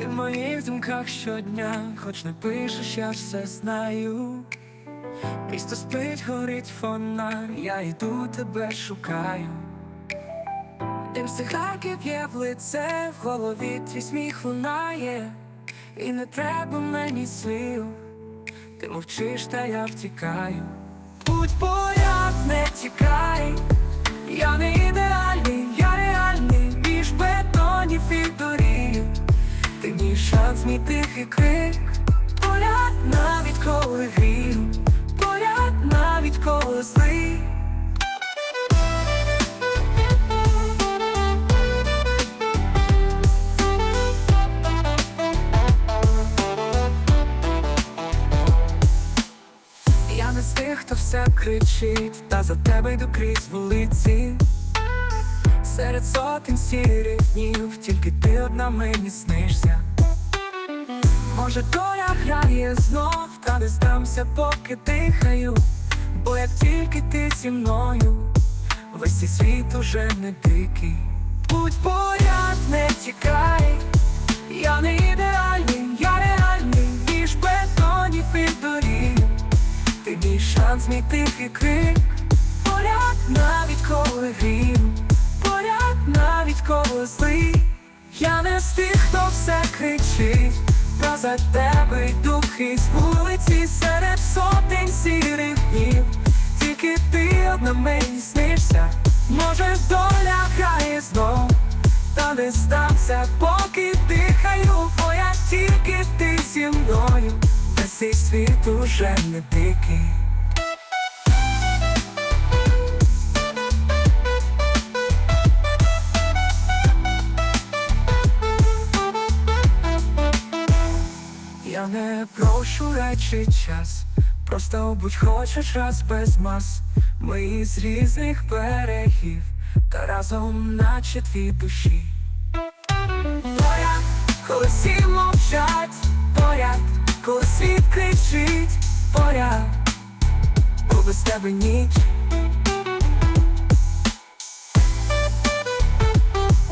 Ти в моїх думках щодня, хоч не пишеш, я все знаю. Місто спить, горить фонар, я йду, тебе шукаю. Дим сигарки п'є в лице, в голові твій сміх лунає, і не треба мені слів, ти мовчиш, та я втікаю. Будь поряд, не тікай, шанс, мій тихий крик, поряд навіть коли грію, поряд навіть коли злий. Я не з тих, хто все кричить, та за тебе йду крізь вулиці. Серед сотень сірих днів, тільки ти одна мені снишся. Може, доля грає знов, та не здамся, поки дихаю. Бо як тільки ти зі мною, весь цей світ уже не дикий. Будь поряд, не тікай, я не ідеальний, я реальний, між бетонів і доріг. Ти мій шанс, мій тихий крик, поряд навіть коли грім, поряд навіть коли злий. Я не з тих, хто все кричить, за тебе йду. Із вулиці серед сотень сірих днів. Тільки ти одна мені снишся, може доля грає знов, та не здамся, поки дихаю, бо я тільки ти зі мною, весь світ уже не дикий. Не прошу речі час, просто будь хочеш раз без мас. Ми з різних берегів, та разом наче дві душі. Поряд, коли всі мовчать, поряд, коли світ кричить, поряд, бо без тебе ніч